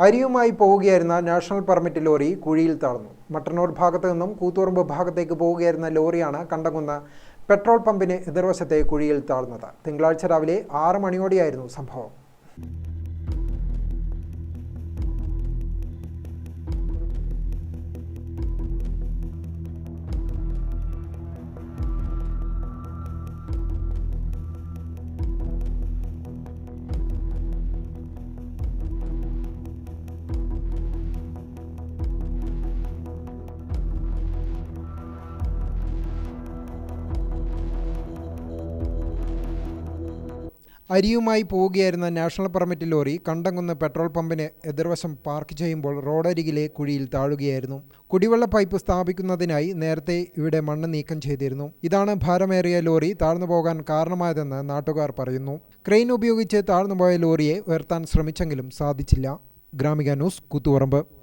അരിയുമായി പോവുകയായിരുന്ന national permit lorry കുഴിയിൽ താഴ്ന്നു മട്ടന്നൂർ ഭാഗത്തു നിന്നും കൂത്തുറമ്പ് ഭാഗത്തേക്ക് പോവുകയായിരുന്ന ലോറിയാണ് കണ്ടങ്ങുന്ന പെട്രോൾ പമ്പിന് എതിർവശത്തെ കുഴിയിൽ താഴ്ന്നത്. തിങ്കളാഴ്ച രാവിലെ ആറ് മണിയോടെയായിരുന്നു സംഭവം. അരിയുമായി പോവുകയായിരുന്ന national permit lorry Kandamkunnu petrol പമ്പിന് എതിർവശം പാർക്ക് ചെയ്യുമ്പോൾ റോഡരികിലെ കുഴിയിൽ താഴുകയായിരുന്നു. കുടിവെള്ള പൈപ്പ് സ്ഥാപിക്കുന്നതിനായി നേരത്തെ ഇവിടെ മണ്ണ് നീക്കം ചെയ്തിരുന്നു. ഇതാണ് ഭാരമേറിയ ലോറി താഴ്ന്നു പോകാൻ കാരണമായതെന്ന് നാട്ടുകാർ പറയുന്നു. ക്രെയിൻ ഉപയോഗിച്ച് താഴ്ന്നുപോയ ലോറിയെ ഉയർത്താൻ ശ്രമിച്ചെങ്കിലും സാധിച്ചില്ല. ഗ്രാമിക ന്യൂസ് കൂത്തുപറമ്പ്.